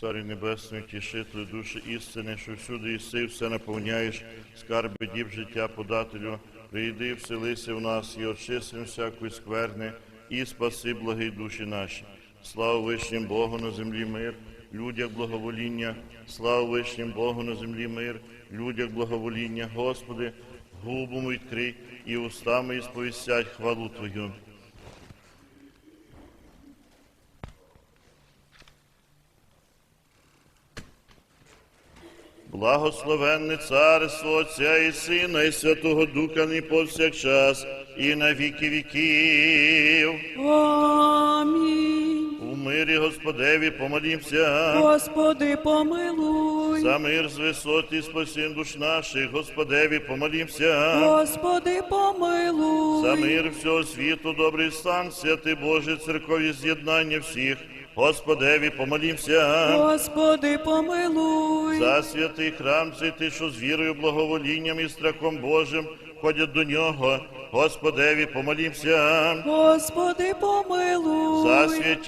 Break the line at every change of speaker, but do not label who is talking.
Царю Небесний, тішителю душі істини, що всюди іси, все наповняєш, скарби діб життя подателю, прийди, вселися в нас і очистим всякої скверни, і спаси благі душі наші. Слава вишнім Богу на землі мир, людях благовоління, слава вишнім Богу на землі мир, людях благовоління, Господи, губу відкрий і устами і сповістять хвалу Твою. Благословенне царство Отця і Сина, і Святого Духа, нині повсякчас, і на віки віків.
Амінь.
У мирі Господеві помолімся.
Господи, помилуй.
За мир з висот і спасін душ наших, Господеві помолімся.
Господи, помилуй.
За мир всього світу, добрий стан, святий Боже, церкові з'єднання всіх, Господеві помолімся.
Господи, помилуй.
За святий храм, цей ти, що з вірою, благоволінням і страхом Божим ходять до нього, Господеві помолімся.
Господи, помилуй.
За святі